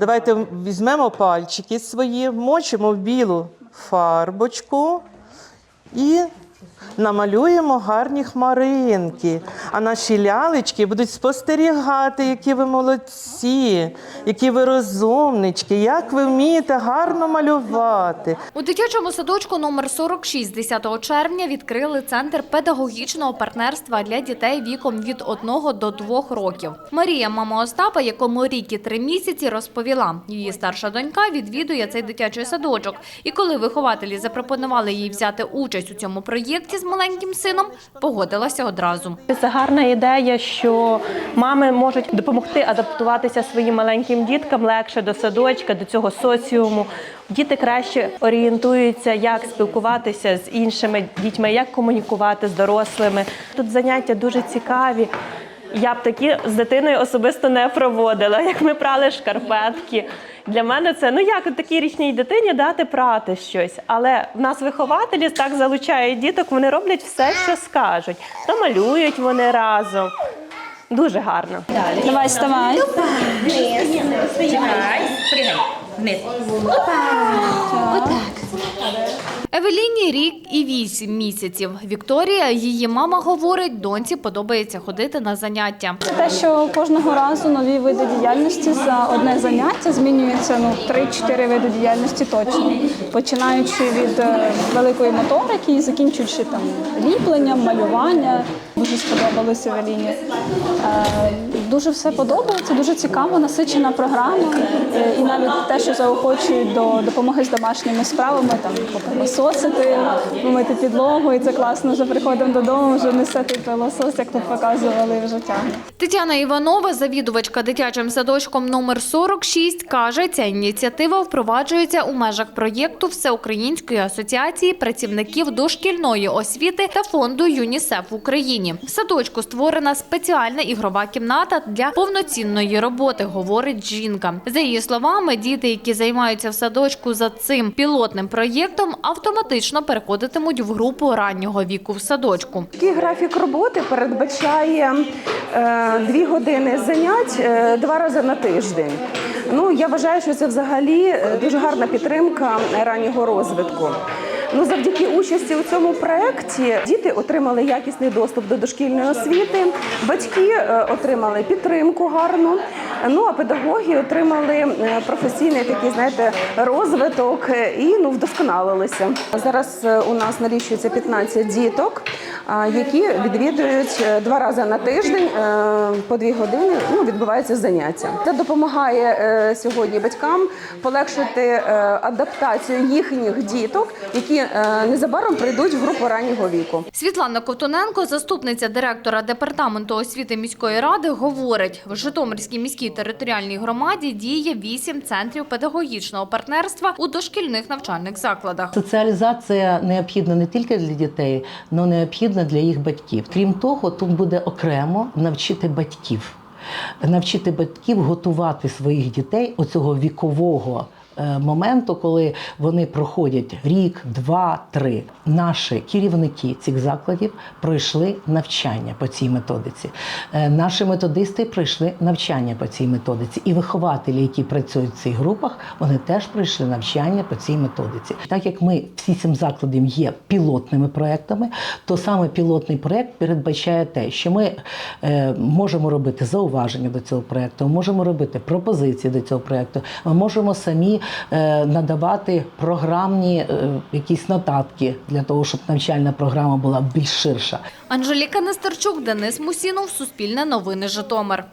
Давайте візьмемо пальчики свої, мочимо в білу фарбочку і намалюємо гарні хмаринки. А наші лялечки будуть спостерігати, які ви молодці, які ви розумнички, як ви вмієте гарно малювати. У дитячому садочку номер 46 10 червня відкрили центр педагогічного партнерства для дітей віком від 1 до 2 років. Марія, мама Остапа, якому рік і 3 місяці, розповіла, її старша донька відвідує цей дитячий садочок. І коли вихователі запропонували їй взяти участь у цьому проєкті з маленьким сином, погодилася одразу. Це гарна ідея, що мами можуть допомогти адаптуватися своїм маленьким діткам легше до садочка, до цього соціуму. Діти краще орієнтуються, як спілкуватися з іншими дітьми, як комунікувати з дорослими. Тут заняття дуже цікаві. Я б такі з дитиною особисто не проводила, як ми прали шкарпетки. Для мене це ну як такій річній дитині дати прати щось. Але в нас вихователі так залучають діток, вони роблять все, що скажуть. То малюють вони разом. Дуже гарно. Давай, вставай. Евеліні рік і вісім місяців. Вікторія, її мама говорить, доньці подобається ходити на заняття. Те, що кожного разу нові види діяльності за одне заняття змінюється ну 3-4 види діяльності точно, починаючи від е, великої моторики і закінчуючи там ліпленням, малювання. Дуже сподобалося Евеліні. Дуже все подобається, дуже цікаво, насичена програма. Е, І навіть те, що заохочують до допомоги з домашніми справами, там попилососити, помити підлогу, і це класно. Вже приходимо додому, вже несе той пилосос, як тут показували, вже тягне. Тетяна Іванова, завідувачка дитячим садочком номер 46, каже, ця ініціатива впроваджується у межах проєкту Всеукраїнської асоціації працівників дошкільної освіти та фонду ЮНІСЕФ в Україні. В садочку створена спеціальна ігрова кімната для повноцінної роботи, говорить жінка. За її словами, діти, які займаються в садочку за цим пілотним проєктом, автоматично переходитимуть в групу раннього віку в садочку. Такий графік роботи передбачає е, дві години занять е, два рази на тиждень. Ну я вважаю, що це взагалі е, дуже гарна підтримка раннього розвитку. Ну, завдяки участі у цьому проєкті діти отримали якісний доступ до дошкільної освіти, батьки е, отримали підтримку гарну. Ну а педагоги отримали е, професійний такий, знаєте, розвиток е, і ну вдосконалилися. Зараз у нас налічується 15 діток, які відвідують два рази на тиждень по дві години. Ну відбуваються заняття. Це допомагає сьогодні батькам полегшити адаптацію їхніх діток, які незабаром прийдуть в групу раннього віку. Світлана Ковтуненко, заступниця директора департаменту освіти міської ради, говорить: в Житомирській міській територіальній громаді діє вісім центрів педагогічного партнерства у дошкільних навчальних закладах. Соціалізація необхідна не тільки для дітей, але необхідна для їх батьків. Крім того, тут буде окремо навчити батьків, навчити батьків готувати своїх дітей оцього вікового. Е, Моменту, коли вони проходять рік, два, три, наші керівники цих закладів пройшли навчання по цій методиці. Е, Наші методисти пройшли навчання по цій методиці, і вихователі, які працюють в цих групах, вони теж пройшли навчання по цій методиці. Так як ми всі сім закладів є пілотними проектами, то саме пілотний проект передбачає те, що ми е, можемо робити зауваження до цього проекту, можемо робити пропозиції до цього проекту, ми можемо самі надавати програмні е, якісь нотатки для того, щоб навчальна програма була більш ширша. Анжеліка Нестерчук, Денис Мусінов, Суспільне новини Житомир.